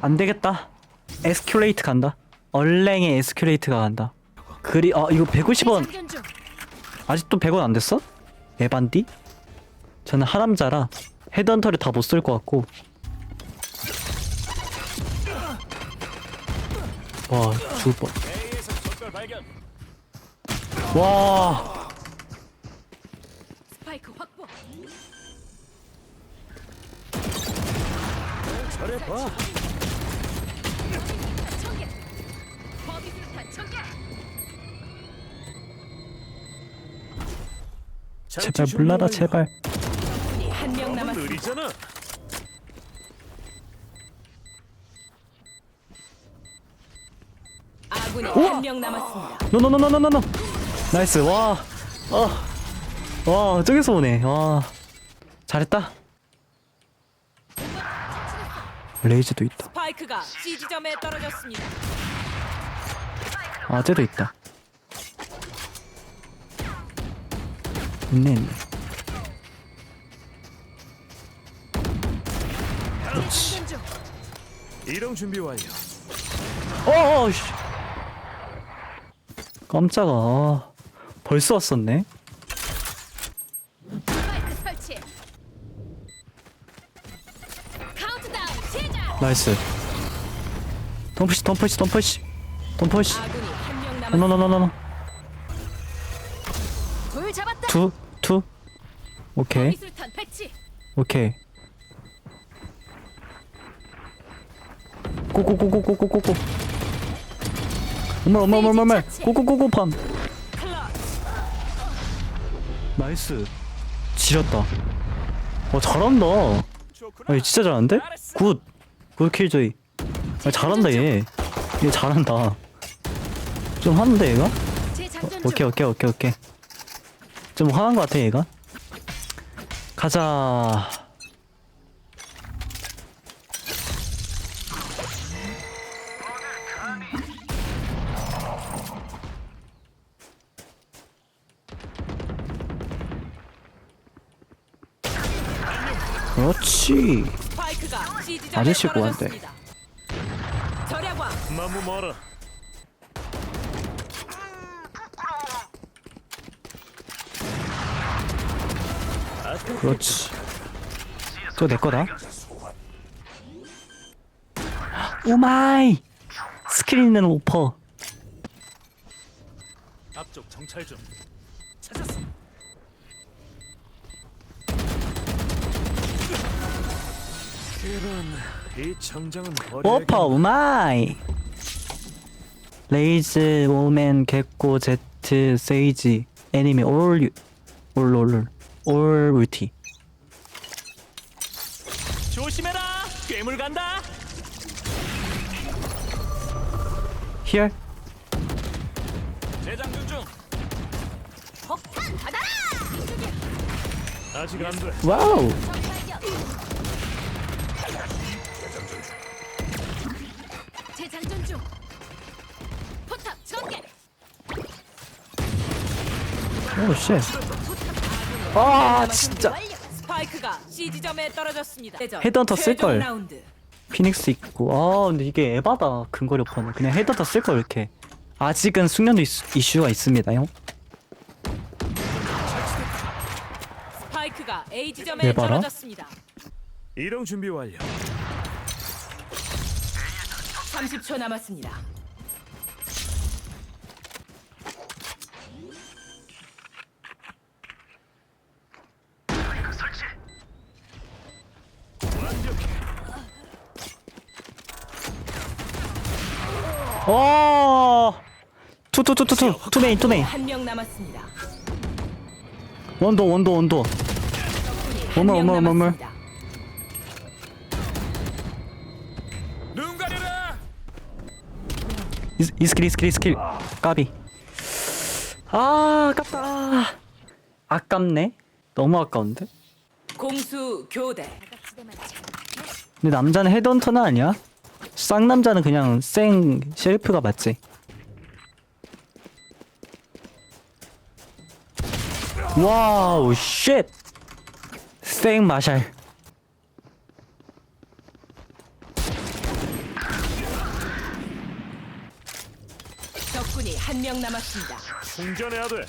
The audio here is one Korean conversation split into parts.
안 되겠다. 에스큐레이트 간다. 얼랭의 에스큐레이트가 간다. 그리 아 이거 150원 장전 중. 아직도 100원 안 됐어? 에반디? 저는 하남자라 헤드헌터를 다 못 쓸 것 같고 와 죽을 뻔. A에서 적별 발견. 와 범위술탄 청개. 제발 물러라 제발. 한 명 남았습니다. 느리잖아. 아군이 한 명 남았습니다. 노노노노노노 나이스 와 아. 와 저기서 오네 와 잘했다 레이즈도 있다 스파이크가 C 지점에 떨어졌습니다. 아 쟤도 있다 있네 있네 그렇지. 이동 준비 완료. 어어 씨 깜짝아 아, 벌써 왔었네 스파이크 설치. 카운트다운 시작. 나이스 덤프시 덤프시 덤프시 덤프시 아군이 한명 남았습니다. 노노노노노 돌 잡았다. 투, 투. 오케이, 배치. 오케이. 고고고고고고고고. 엄마 엄마 엄마 엄마. 고고고고 팜. 클러치. 나이스. 지렸다. 어 잘한다. 아니 진짜 잘하는데? 굿. 굿 킬조이. 아, 잘한다 얘. 얘 잘한다. 좀 하는데 얘가? 중. 오케이 오케이 오케이 오케이. 좀 화난 것 같아 얘가. 가자. 그렇지. 스파이크가 C 지점에 아저씨 뭐한대? 떨어졌습니다. 절약왕 너무 멀어. 아까 그렇지. 저내 거다. 오마이. 스크린 있는 오퍼. 앞쪽 정찰 좀. 이런 이 정장은 버려. 오퍼 오마이. 레이즈 오맨 개코 제트 세이지 애니메 올 올올올 올 울티. 조심해라. 괴물 간다. Here. 재장전 중. 폭탄 받아라. 아직 안 돼. 와우. 재장전 중. 포탑 전개. 오 쉣. 아 진짜. 완료. 스파이크가 C 지점에 떨어졌습니다. 헤드헌터 쓸 걸. 최종 라운드. 피닉스 있고 아 근데 이게 에바다 근거리 오퍼는 그냥 헤더 다쓸걸 이렇게 아직은 숙련도 이슈, 이슈 가 있습니다 형 스파이크가 A 지점에. 떨어졌습니다. 이동 준비 완료. 30초 남았습니다. 어 투투투투투 투메인 투메인 한 명 남았습니다. 원도 원도 원도 어머, 어머, 어머, 어머. 남았습니다. 이, 이 스킬 이 스킬 이 스킬. 까비. 아 아깝다. 아깝네. 너무 아까운데? 공수 교대. 근데 남자는 헤드헌터는 아니야? 쌍남자는 그냥 생 셰리프가 맞지. 와우 쉣생 마샬 명 남았습니다. 충전해야 돼.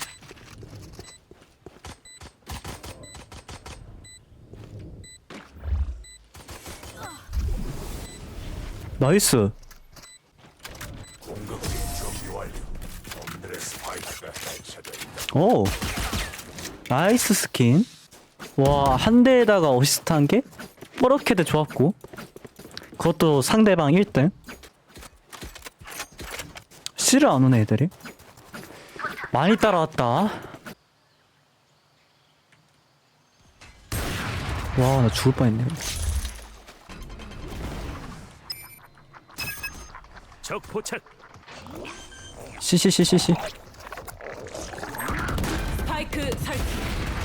나이스. 오. 나이스 스킨. 와, 한 대에다가 어시스트 한 개? 뽀렇게도 좋았고. 그것도 상대방 1등. 씨를 안 오네, 애들이. 많이 따라왔다. 와, 나 죽을 뻔했네. 적 포착. 씨씨씨씨씨. 스파이크 설치.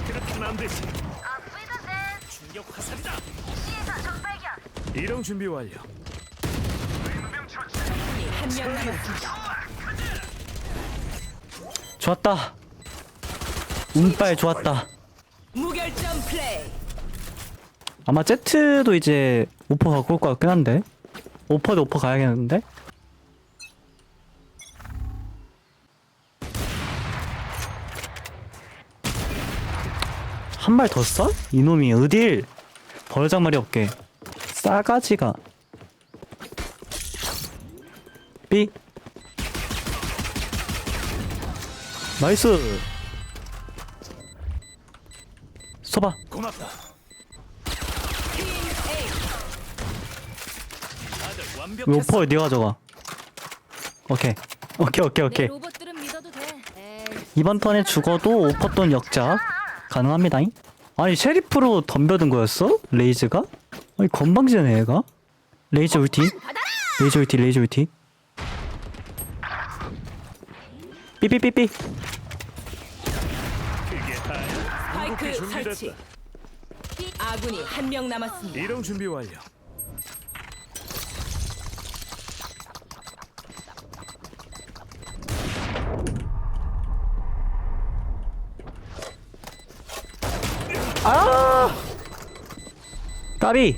그렇게는 안 되지. 충격 화살이다. 이동 준비 완료. 한명 남았습니다. 좋았다. 운빨 좋았다. 무결점 플레이. 아마 제트도 이제 오퍼 갖고 올 것 같긴 한데. 오퍼도 오퍼 가야겠는데? 한 발 더 써? 이놈이 어딜 버르장머리 없게 싸가지가 삐 나이스. 써봐. 고맙다. 다들 왜 완벽했어. 오퍼 네가 가져가? 오케이. 오케이 오케이 내 오케이. 로봇들은 믿어도 돼. 에이, 이번 턴에 죽어도 오퍼 돈 역작 가능합니다 아니 셰리프로 덤벼든 거였어? 레이즈가? 아니 건방지네 얘가. 레이즈 울티. 레이즈 울티 레이즈 울티. 삐삐삐삐 설치. 아군이 한 명 남았습니다. 이동 준비 완료. 까비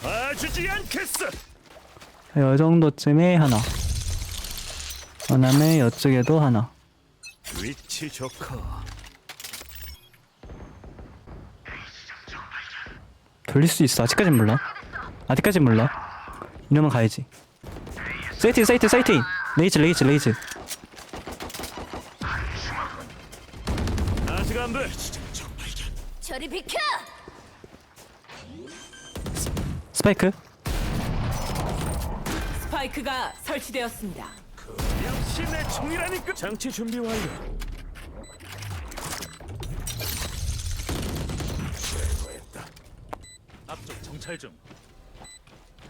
봐주지 않겠어. 요 정도쯤에 하나 그 다음에 이쪽에도 하나 위치 좋고. 돌릴 수 있어 아직까진 몰라 아직까진 몰라 이러면 가야지 사이트 사이트 사이트 레이즈 레이즈 레이즈 아직 안 돼. 저리 비켜! 스파이크 스파이크가 설치되었습니다. 역시 내 총이라니까. 장치 준비 완료. 정찰 중.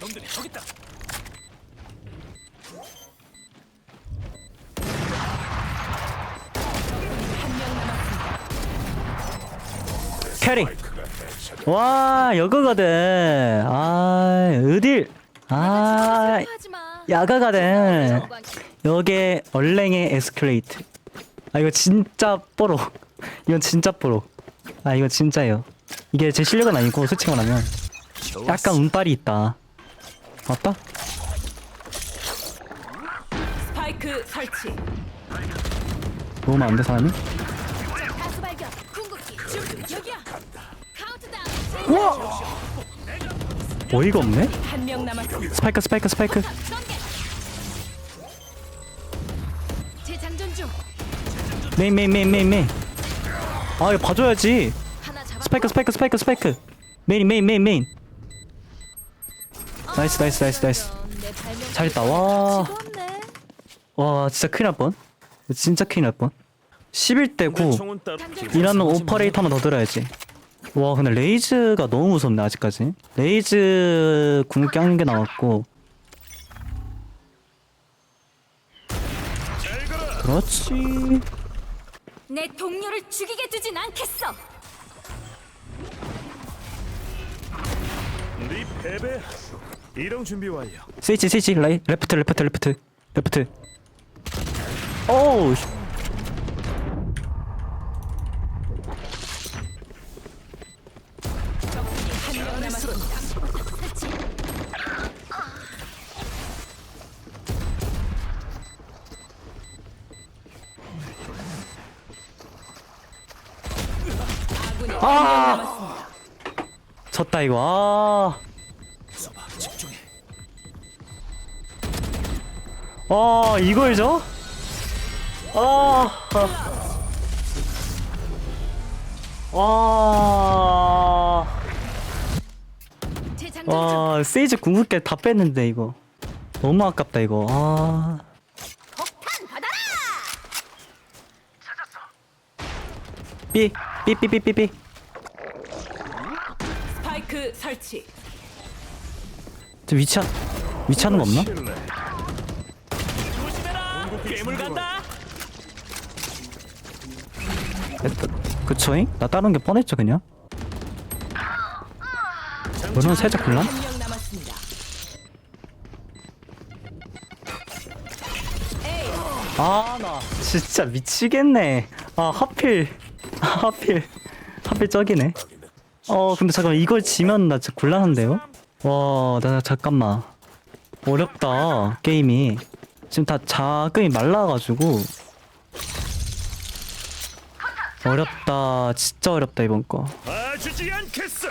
놈들이 저기 있다. 캐리 와 여거거든 아 어딜 아. 야가가든. 여기에 얼랭의 에스컬레이트 아 이거 진짜 뽀록 이건 진짜 뽀록 아 이거 진짜예요 이게 제 실력은 아니고 솔직히 말하면 약간 운빨이 있다 맞다? 스파이크 설치. 놓으면 안 돼 사람이? 가수 발견. 궁극기. 준비. 여기야. 카운트다운. 우와 어이가 없네 한 명 남았습니다. 스파이크 스파이크 스파이크 전개. 재장전 중. 메인 메인 메인 메인 메인 아 이거 봐줘야지 하나 잡아. 스파이크 스파이크 스파이크 스파이크 메인 메인 메인 메인 나이스 나이스 나이스 나이스. 잘했다 와. 와 진짜 큰일 날 뻔. 진짜 큰일 날 뻔. 11대 내 9. 총은 따로. 이러면 오퍼레이터 한번 더 들어야지. 와 근데 레이즈가 너무 무섭네 아직까지. 레이즈 궁극기 한개 나왔고. 그렇지. 내 동료를 죽이게 두진 않겠어. 네 패배. 이동 준비 완료. 스위치 스위치 라이 레프트 레프트 레프트. 레프트. 오. 아! 졌다 이거. 아. 아 이걸 져? 아, 아, 중. 와, 세이지 궁극기 다 뺐는데 이거 너무 아깝다 이거. 아. 삐, 삐, 삐, 삐, 삐, 삐. 스파이크 설치. 저 위치 위치하는 거 없나? 괴물 간다. 그초잉? 나 다른 게 뻔했죠 그냥. 물론 살짝 곤란? 한명 남았습니다. 아, 나 진짜 미치겠네. 아, 하필. 아, 하필. 하필 저기네. 어, 근데 잠깐만, 이걸 지면 나 진짜 곤란한데요? 와, 나 잠깐만. 어렵다, 게임이. 지금 다 자금이 말라가지고. 어렵다. 진짜 어렵다, 이번 거. 봐주지 않겠어.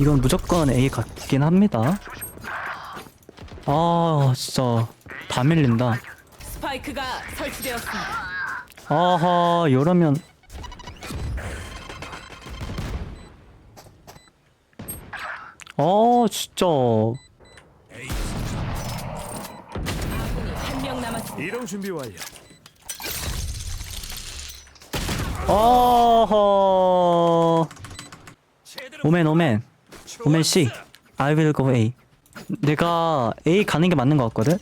이건 무조건 A 같긴 합니다. 아, 진짜. 다 밀린다. 스파이크가 설치되었습니다. 아하 이러면 아 진짜 이동 준비 완료. 제대로 오멘 오멘 오멘 C I will go A. 내가 A 가는 게 맞는 것 같거든?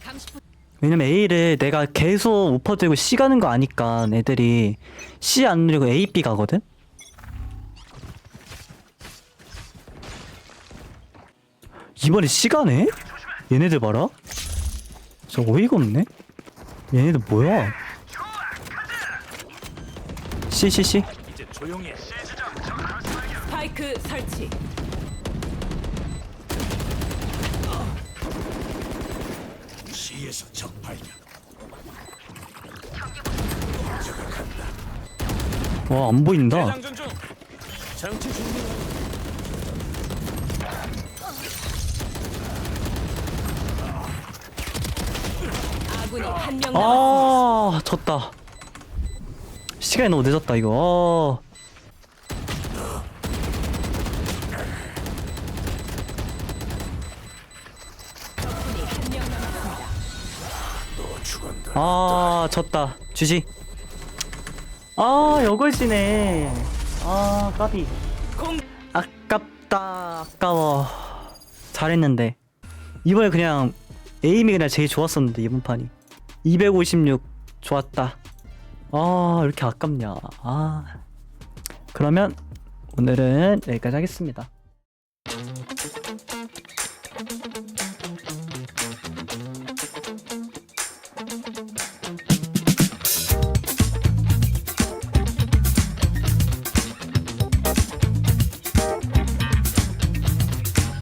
왜냐면 A를 내가 계속 오퍼 들고 C 가는 거 아니까 애들이 C 안 누리고 A, B 가거든? 이번에 C 가네? 얘네들 봐라. 저 어이가 없네 얘네들 뭐야 C C C 이제 조용해. 스파이크 설치. 시에서 적 발견. 와 안 보인다 장전 중. 장치 준비 한 명 남았습니다. 아 졌다. 시간이 너무 늦었다 이거. 적군이 한 명 남았습니다. 너 죽었다. 아 졌다. 주지 아 이걸 지네. 아 까비. 공 아깝다 아까워. 잘했는데. 이번에 그냥 에임이 그냥 제일 좋았었는데 이번 판이 256 좋았다. 아 이렇게 아깝냐. 아. 그러면 오늘은 여기까지 하겠습니다